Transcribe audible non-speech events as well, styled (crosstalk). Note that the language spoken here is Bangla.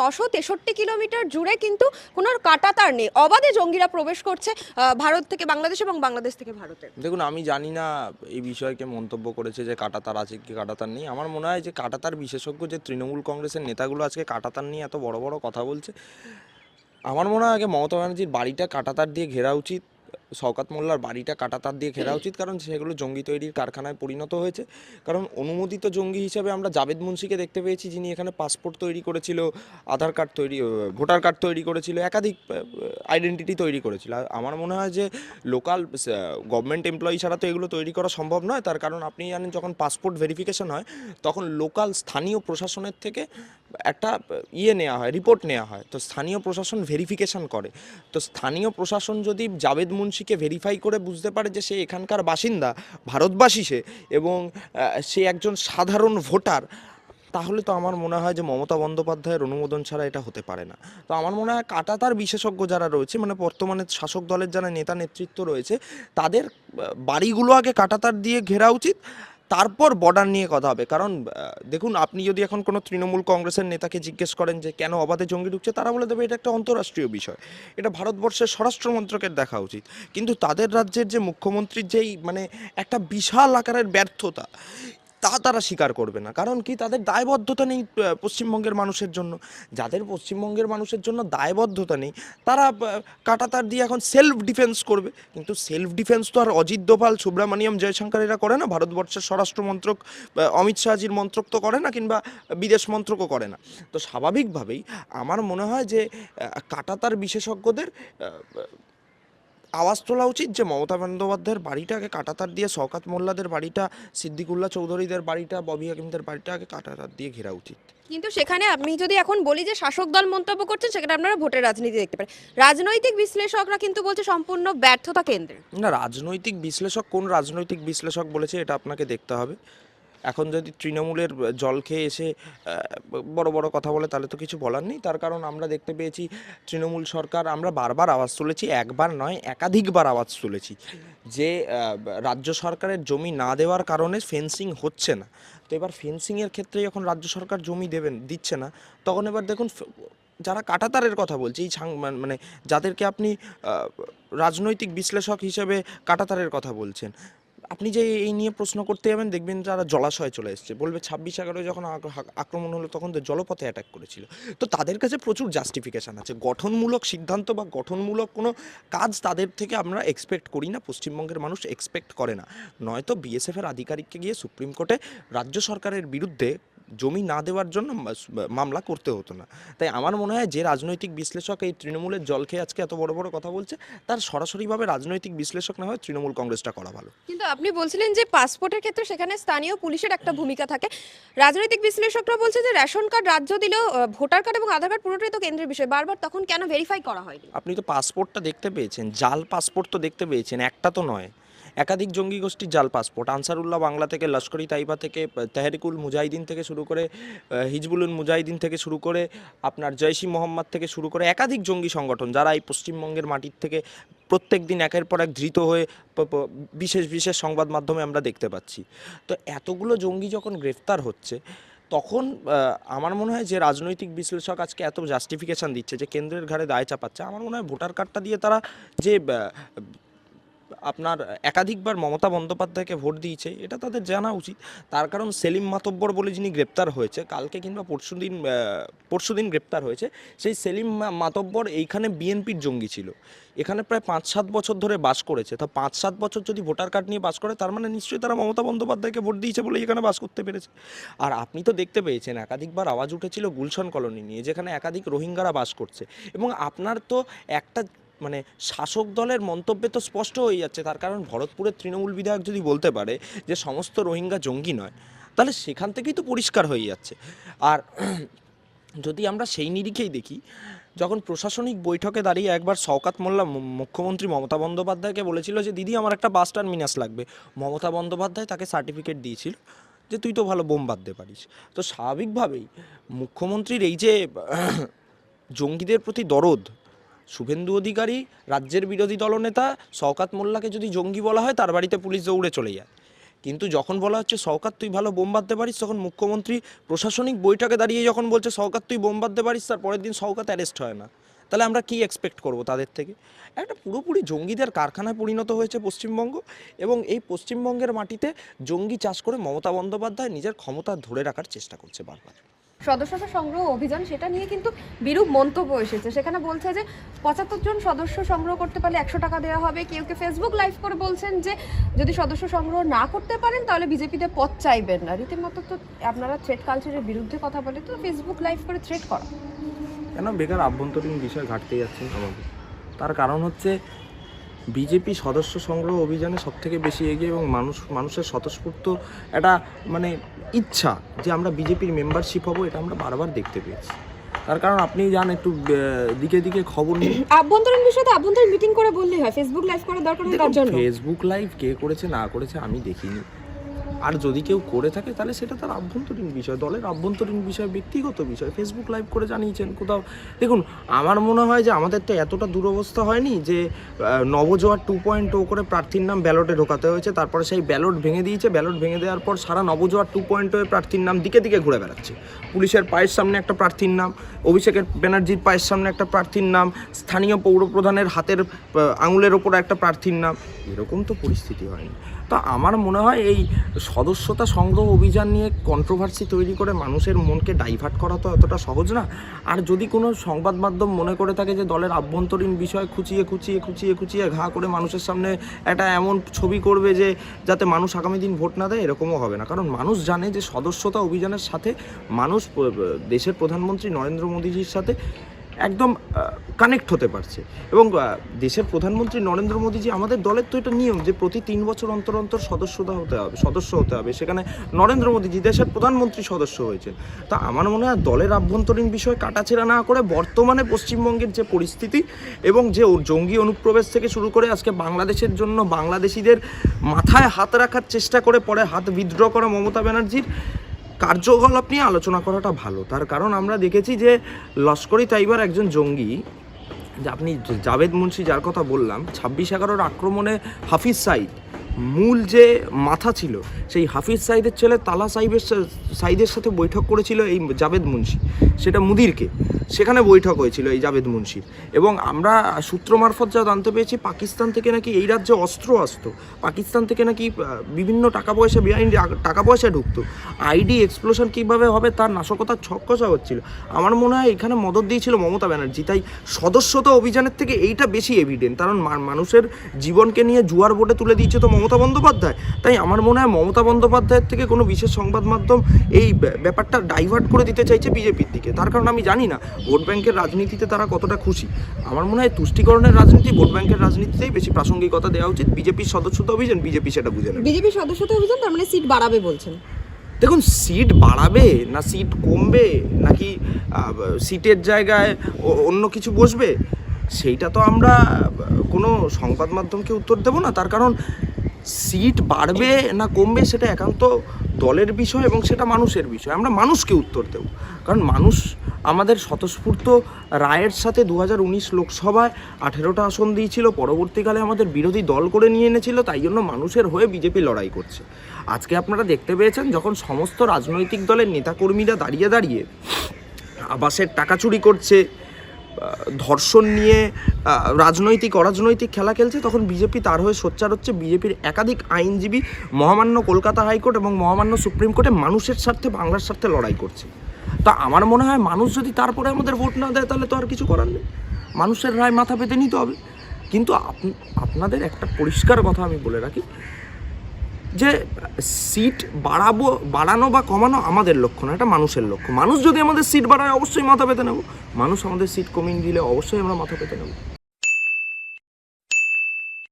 নশো তেষট্টি কিলোমিটার জুড়ে কিন্তু কোনো কাটাতার নেই। অবাধে জঙ্গিরা প্রবেশ করছে ভারত থেকে বাংলাদেশ এবং বাংলাদেশ থেকে ভারতে। দেখুন, আমি জানি না এই বিষয়কে মন্তব্য করেছে যে কাটাতার আছে কি কাটাতার নেই। আমার মনে হয় যে কাটাতার বিশেষজ্ঞ যে তৃণমূল কংগ্রেসের নেতাগুলো আজকে কাটাতার নিয়ে এত বড় বড় কথা বলছে, আমার মনে হয় আগে মমতা ব্যানার্জির বাড়িটা কাটাতার দিয়ে ঘেরা উচিত। শওকাত মোল্লার বাড়িটা কাটাতার দিয়ে ঘেরা উচিত, কারণ সেগুলো জঙ্গি তৈরির কারখানায় পরিণত হয়েছে। কারণ অনুমোদিত জঙ্গি হিসেবে আমরা জাভেদ মুন্সিকে দেখতে পেয়েছি, যিনি এখানে পাসপোর্ট তৈরি করেছিল, আধার কার্ড তৈরি ভোটার কার্ড তৈরি করেছিল, একাধিক আইডেন্টিটি তৈরি করেছিল। আমার মনে হয় যে লোকাল গভর্নমেন্ট এমপ্লয়ি ছাড়া তো এগুলো তৈরি করা সম্ভব নয়। তার কারণ আপনি জানেন, যখন পাসপোর্ট ভেরিফিকেশন হয়, তখন লোকাল স্থানীয় প্রশাসনের থেকে একটা ইয়ে নেওয়া হয়, রিপোর্ট নেওয়া হয়। তো স্থানীয় প্রশাসন ভেরিফিকেশন করে। তো স্থানীয় প্রশাসন যদি জাভেদ মুন্সিকে ভেরিফাই করে বুঝতে পারে যে সে এখানকার বাসিন্দা, ভারতবাসী সে এবং সে একজন সাধারণ ভোটার, তাহলে তো আমার মনে হয় যে মমতা বন্দ্যোপাধ্যায়ের অনুমোদন ছাড়া এটা হতে পারে না। তো আমার মনে হয় কাটা তার বিশেষজ্ঞ যারা রয়েছে মানে বর্তমানে শাসক দলের যারা নেতা নেতৃত্ব রয়েছে, তাদের বাড়িগুলো আগে কাটাতার দিয়ে ঘেরা উচিত তারপর বর্ডার নিয়ে কথা হবে। কারণ দেখুন, আপনি যদি এখন কোনো তৃণমূল কংগ্রেসের নেতাকে জিজ্ঞেস করেন যে, কেন অবাধে জঙ্গি ঢুকছে? তারা বলে দেবে, এটা একটা অন্তরাষ্ট্রীয় বিষয়। এটা ভারতবর্ষের স্বরাষ্ট্র মন্ত্রকের দেখা উচিত। কিন্তু তাদের রাজ্যের যে মুখ্যমন্ত্রীর যেই মানে একটা বিশাল আকারের ব্যর্থতা তা তারা স্বীকার করবে না। কারণ কি? তাদের দায়বদ্ধতা নেই পশ্চিমবঙ্গের মানুষের জন্য। যাদের পশ্চিমবঙ্গের মানুষের জন্য দায়বদ্ধতা নেই, তারা কাটাতার দিয়ে এখন সেলফ ডিফেন্স করবে। কিন্তু সেলফ ডিফেন্স তো আর অজিত দোভাল, সুব্রমণিয়ম জয়শঙ্কর এরা করে না, ভারতবর্ষের স্বরাষ্ট্র মন্ত্রক অমিত শাহজির মন্ত্রক তো করে না, কিংবা বিদেশ মন্ত্রকও করে না। তো স্বাভাবিকভাবেই আমার মনে হয় যে কাটাতার বিশেষজ্ঞদের আওয়াজ তোলা উচিত যে মমতা বন্দ্যোপাধ্যায়ের বাড়িটাকে কাটাতার দিয়ে শওকাত মোল্লাদের বাড়িটা সিদ্দিকুল্লাহ চৌধুরীদের বাড়িটা ববি হাকিমদের বাড়িটাকে কাটাতার দিয়ে ঘেরা উচিত। কিন্তু সেখানে আমি যদি এখন বলি যে শাসক দল মন্তব্য করছেন সেখানে আপনারা ভোটের রাজনীতি দেখতে পারেন। রাজনৈতিক বিশ্লেষকরা কিন্তু বলছে সম্পূর্ণ ব্যর্থতা কেন্দ্রে না রাজনৈতিক বিশ্লেষক কোন রাজনৈতিক বিশ্লেষক বলেছে এটা আপনাকে দেখতে হবে। এখন যদি তৃণমূলের জল খেয়ে এসে বড় বড় কথা বলে, তাহলে তো কিছু বলার নেই। তার কারণ আমরা দেখতে পেয়েছি, তৃণমূল সরকার, আমরা বারবার আওয়াজ তুলেছি, একবার নয়, একাধিকবার আওয়াজ তুলেছি যে রাজ্য সরকারের জমি না দেওয়ার কারণে ফেন্সিং হচ্ছে না। তো এবার ফেন্সিংয়ের ক্ষেত্রে যখন রাজ্য সরকার জমি দেবেন, দিচ্ছে না, তখন এবার দেখুন যারা কাটাতারের কথা বলছে, এই মানে যাদেরকে আপনি রাজনৈতিক বিশ্লেষক হিসেবে কাটাতারের কথা বলছেন আপনি যে এই নিয়ে প্রশ্ন করতে যাবেন, দেখবেন যারা জলাশয়ে চলে এসছে। বলবে ছাব্বিশ এগারোয় যখন আক্রমণ হলো, তখন তো জলপথে অ্যাটাক করেছিল। তো তাদের কাছে প্রচুর জাস্টিফিকেশান আছে। গঠনমূলক সিদ্ধান্ত বা গঠনমূলক কোনো কাজ তাদের থেকে আমরা এক্সপেক্ট করি না। পশ্চিমবঙ্গের মানুষ এক্সপেক্ট করে না। নয়তো বিএসএফের আধিকারিককে গিয়ে সুপ্রিম কোর্টে রাজ্য সরকারের বিরুদ্ধে জমি না দেওয়ার জন্য মামলা করতে হতো না। তাই আমার মনে হয় যে রাজনৈতিক বিশ্লেষক এই তৃণমূলের জল খেয়ে আজকে এত বড় বড় কথা বলছে তার সরাসরিভাবে রাজনৈতিক বিশ্লেষক না হয় তৃণমূল কংগ্রেসটা করা ভালো। কিন্তু আপনি বলছিলেন যে পাসপোর্টের ক্ষেত্রে সেখানে স্থানীয় পুলিশের একটা ভূমিকা থাকে। রাজনৈতিক বিশ্লেষকরা বলছে যে রেশন কার্ড রাজ্য দিলেও ভোটার কার্ড এবং আধার কার্ড পুরোটাই তো কেন্দ্রের বিষয়। বারবার তখন কেন ভেরিফাই করা হয়নি? আপনি তো পাসপোর্টটা দেখতে পেয়েছেন জাল পাসপোর্ট তো দেখতে পেয়েছেন একটা তো নয়। একাধিক জঙ্গি গোষ্ঠীর জাল পাসপোর্ট। আনসারুল্লাহ বাংলা থেকে লস্করি তাইবা থেকে, তেহরিকুল মুজাহিদিন থেকে শুরু করে হিজবুলুল মুজাহিদিন থেকে শুরু করে, আপনার জয়সি মোহাম্মদ থেকে শুরু করে একাধিক জঙ্গি সংগঠন, যারা এই পশ্চিমবঙ্গের মাটির থেকে প্রত্যেক দিন একের পর এক ধৃত হয়ে বিশেষ বিশেষ সংবাদ মাধ্যমে আমরা দেখতে পাচ্ছি। তো এতগুলো জঙ্গি যখন গ্রেফতার হচ্ছে, তখন আমার মনে হয় যে রাজনৈতিক বিশ্লেষক আজকে এত জাস্টিফিকেশন দিচ্ছে যে কেন্দ্রের ঘাড়ে দায় চাপাচ্ছে, আমার মনে হয় ভোটার কার্ডটা দিয়ে তারা যে আপনার একাধিকবার মমতা বন্দ্যোপাধ্যায়কে ভোট দিয়েছে, এটা তাদের জানা উচিত। তার কারণ সেলিম মাতব্বর বলে যিনি গ্রেপ্তার হয়েছে, কালকে কিংবা পরশুদিন পরশুদিন গ্রেপ্তার হয়েছে, সেই সেলিম মাতব্বর এইখানে বিএনপির জঙ্গি ছিল। এখানে প্রায় পাঁচ সাত বছর ধরে বাস করেছে। তা পাঁচ সাত বছর যদি ভোটার কার্ড নিয়ে বাস করে, তার মানে নিশ্চয়ই তারা মমতা বন্দ্যোপাধ্যায়কে ভোট দিয়েছে বলে এখানে বাস করতে পেরেছে। আর আপনি তো দেখতে পেয়েছেন, একাধিকবার আওয়াজ উঠেছিল গুলশন কলোনি নিয়ে, যেখানে একাধিক রোহিঙ্গারা বাস করছে। এবং আপনার তো একটা মানে শাসক দলের মন্তব্যে তো স্পষ্ট হয়ে যাচ্ছে। তার কারণ ভরতপুরের তৃণমূল বিধায়ক যদি বলতে পারে যে সমস্ত রোহিঙ্গা জঙ্গি নয়, তাহলে সেখান থেকেই তো পরিষ্কার হয়ে যাচ্ছে। আর (clears throat) যদি আমরা সেই নিরিখেই দেখি, যখন প্রশাসনিক বৈঠকে দাঁড়িয়ে একবার শওকাত মোল্লা মুখ্যমন্ত্রী মমতা বন্দ্যোপাধ্যায়কে বলেছিল যে, দিদি, আমার একটা বাস টার্মিনাস লাগবে। মমতা বন্দ্যোপাধ্যায় তাকে সার্টিফিকেট দিয়েছিল যে, তুই তো ভালো বোম বাঁধতে পারিস। তো স্বাভাবিকভাবেই মুখ্যমন্ত্রীর এই যে (clears throat) জঙ্গিদের প্রতি দরদ শুভেন্দু অধিকারী, রাজ্যের বিরোধী দলনেতা শওকাত মোল্লাকে যদি জঙ্গি বলা হয়, তার বাড়িতে পুলিশ দৌড়ে চলে যায়। কিন্তু যখন বলা হচ্ছে সরকার তুই ভালো বোম বাঁধতে পারিস? তখন মুখ্যমন্ত্রী প্রশাসনিক বৈঠকে দাঁড়িয়ে যখন বলছে সরকার তুই বোম বাঁধতে পারিস? তার পরের দিন সরকার অ্যারেস্ট হয় না। তাহলে আমরা কি এক্সপেক্ট করব তাদের থেকে? একটা পুরোপুরি জঙ্গিদের কারখানায় পরিণত হয়েছে পশ্চিমবঙ্গ এবং এই পশ্চিমবঙ্গের মাটিতে জঙ্গি চাষ করে মমতা বন্দ্যোপাধ্যায় নিজের ক্ষমতা ধরে রাখার চেষ্টা করছে বারবার। সদস্যতা সংগ্রহ অভিযান, সেটা নিয়ে কিন্তু বিরূপ মন্তব্য এসেছে। সেখানে বলছে যে, পঁচাত্তর জন সদস্য সংগ্রহ করতে পারলে একশো টাকা দেওয়া হবে। কেউ কেউ ফেসবুক লাইভ করে বলছেন যে, যদি সদস্য সংগ্রহ না করতে পারেন, তাহলে বিজেপিতে পথ চাইবেন না। রীতিমতো তো আপনারা থ্রেড কালচারের বিরুদ্ধে কথা বলে তো ফেসবুক লাইভ করে থ্রেড করা। কেন? বেকার আভ্যন্তরীণ বিষয় ঘাটতে যাচ্ছেন আমাদের তার কারণ হচ্ছে বিজেপি সদস্য সংগ্রহ অভিযানে সব থেকে বেশি এগিয়ে এবং মানুষ মানুষের স্বতঃস্ফূর্ত একটা মানে ইচ্ছা যে আমরা বিজেপির মেম্বারশিপ হব এটা আমরা বারবার দেখতে পেয়েছি। তার কারণ আপনি যান একটু দিকে দিকে খবর নিন (clears throat) আভ্যন্তরীণ বিষয়তে আভ্যন্তরীণ মিটিং করে বললেই হয়। ফেসবুক লাইভ করার দরকার নেই তার জন্য। ফেসবুক লাইভ কে করেছে না করেছে আমি দেখিনি। আর যদি কেউ করে থাকে, তাহলে সেটা তার আভ্যন্তরীণ বিষয়। দলের আভ্যন্তরীণ বিষয়, ব্যক্তিগত বিষয়। ফেসবুক লাইভ করে জানিয়েছেন কোথাও। দেখুন, আমার মনে হয় যে আমাদের তো এতটা দুরবস্থা হয়নি যে নবজোয়ার টু পয়েন্ট ও করে প্রার্থীর নাম ব্যালটে ঢোকাতে হয়েছে, তারপরে সেই ব্যালট ভেঙে দিয়েছে। ব্যালট ভেঙে দেওয়ার পর সারা নবজোয়ার টু পয়েন্ট ওয়ে প্রার্থীর নাম দিকে দিকে ঘুরে বেড়াচ্ছে। পুলিশের পায়ের সামনে একটা প্রার্থীর নাম, অভিষেকের ব্যানার্জির পায়ের সামনে একটা প্রার্থীর নাম, স্থানীয় পৌরপ্রধানের হাতের আঙুলের ওপর একটা প্রার্থীর নাম, এরকম তো পরিস্থিতি হয়নি। তো আমার মনে হয় এই সদস্যতা সংগ্রহ অভিযান নিয়ে কন্ট্রোভার্সি তৈরি করে মানুষের মনকে ডাইভার্ট করা তো এতটা সহজ না। আর যদি কোনো সংবাদ মাধ্যম মনে করে থাকে যে দলের আভ্যন্তরীণ বিষয় খুঁচিয়ে খুঁচিয়ে খুঁচিয়ে খুঁচিয়ে ঘা করে মানুষের সামনে একটা এমন ছবি করবে যে, যাতে মানুষ আগামী দিন ভোট না দেয়, এরকমও হবে না। কারণ মানুষ জানে যে সদস্যতা অভিযানের সাথে মানুষ দেশের প্রধানমন্ত্রী নরেন্দ্র মোদীজির সাথে একদম কানেক্ট হতে পারছে। এবং দেশের প্রধানমন্ত্রী নরেন্দ্র মোদীজি আমাদের দলের তো এটা নিয়ম যে প্রতি তিন বছর অন্তর অন্তর সদস্যতা হতে হবে, সদস্য হতে হবে। সেখানে নরেন্দ্র মোদীজি দেশের প্রধানমন্ত্রী সদস্য হয়েছেন। তা আমার মনে হয় দলের আভ্যন্তরীণ বিষয় কাটাছেড়া না করে বর্তমানে পশ্চিমবঙ্গের যে পরিস্থিতি এবং যে জঙ্গি অনুপ্রবেশ থেকে শুরু করে আজকে বাংলাদেশের জন্য বাংলাদেশিদের মাথায় হাত রাখার চেষ্টা করে পরে হাত বিদ্রোহ করা মমতা ব্যানার্জির কার্যকলাপ নিয়ে আলোচনা করাটা ভালো। তার কারণ আমরা দেখেছি যে লস্করি তাইবার একজন জঙ্গি আপনি জাভেদ মুন্সি যার কথা বললাম, ছাব্বিশ এগারোর আক্রমণে হাফিজ সাইদ মূল যে মাথা ছিল, সেই হাফিজ সাইদের ছেলে তালা সাইবের সাইদের সাথে বৈঠক করেছিল এই জাভেদ মুন্সি, সেটা মুদিরকে। সেখানে বৈঠক হয়েছিল এই জাবেদ মুন্সির। এবং আমরা সূত্র মারফত যা জানতে পেরেছি, পাকিস্তান থেকে নাকি এই রাজ্যে অস্ত্র আসতো। পাকিস্তান থেকে নাকি বিভিন্ন টাকা পয়সা বেআইনি টাকা পয়সা ঢুকতো। আইডি এক্সপ্লোশন কীভাবে হবে তার নাশকতার ছক্কসা হচ্ছিল। আমার মনে হয় এখানে মদত দিয়েছিল মমতা ব্যানার্জি। তাই সদস্যতা অভিযানের থেকে এইটা বেশি এভিডেন্ট কারণ মানুষের জীবনকে নিয়ে জুয়ার বোর্ডে তুলে দিয়েছে তো মমতা বন্দ্যোপাধ্যায়? তাই আমার মনে হয় মমতা বন্দ্যোপাধ্যায়ের থেকে কোনো বিশেষ সংবাদ মাধ্যম এই ব্যা- ব্যাপারটা ডাইভার্ট করে দিতে চাইছে বিজেপির দিকে। তার কারণ আমি জানি না ভোট ব্যাংকের রাজনীতিতে তারা কতটা খুশি। আমার মনে হয় তুষ্টিকরণের রাজনীতি ভোট ব্যাংকের রাজনীতিতেই বেশি প্রাসঙ্গিকতা দেওয়া উচিত। বিজেপির সদস্যতা অভিযান বিজেপি সেটা বুঝে না বিজেপি সদস্যতা অভিযান তার মানে সিট বাড়াবে বলছেন। দেখুন সিট বাড়াবে না সিট কমবে নাকি সিটের জায়গায় অন্য কিছু বসবে? সেইটা তো আমরা কোনো সংবাদ মাধ্যমকে উত্তর দেব না। তার কারণ সিট বাড়বে না কমবে সেটা একান্ত দলের বিষয় এবং সেটা মানুষের বিষয়। আমরা মানুষকে উত্তর দেব। কারণ মানুষ আমাদের স্বতঃস্ফূর্ত রায়ের সাথে দু হাজার উনিশ লোকসভায় আঠেরোটা আসন দিয়েছিল, পরবর্তীকালে আমাদের বিরোধী দল করে নিয়ে এনেছিল, তাই জন্য মানুষের হয়ে বিজেপি লড়াই করছে। আজকে আপনারা দেখতে পেয়েছেন যখন সমস্ত রাজনৈতিক দলের নেতাকর্মীরা দাঁড়িয়ে দাঁড়িয়ে আবাসের টাকা চুরি করছে ধর্ষণ নিয়ে রাজনৈতিক, অরাজনৈতিক খেলা খেলছে, তখন বিজেপি তার হয়ে সোচ্চার হচ্ছে। বিজেপির একাধিক আইনজীবী মহামান্য কলকাতা হাইকোর্ট এবং মহামান্য সুপ্রিম কোর্টে মানুষের স্বার্থে, বাংলার স্বার্থে লড়াই করছে। তা আমার মনে হয় মানুষ যদি তারপরে আমাদের ভোট না দেয়, তাহলে তো আর কিছু করার নেই। মানুষের রায় মাথা পেতে নিতে হবে। কিন্তু আপনাদের একটা পরিষ্কার কথা আমি বলে রাখি। যে সিট বাড়াবো, বাড়ানো বা কমানো আমাদের লক্ষ্য না, এটা মানুষের লক্ষ্য। মানুষ যদি আমাদের সিট বাড়ায়, অবশ্যই মাথা পেতে নেব। মানুষ আমাদের সিট কমিয়ে দিলে অবশ্যই আমরা মাথা পেতে নেব।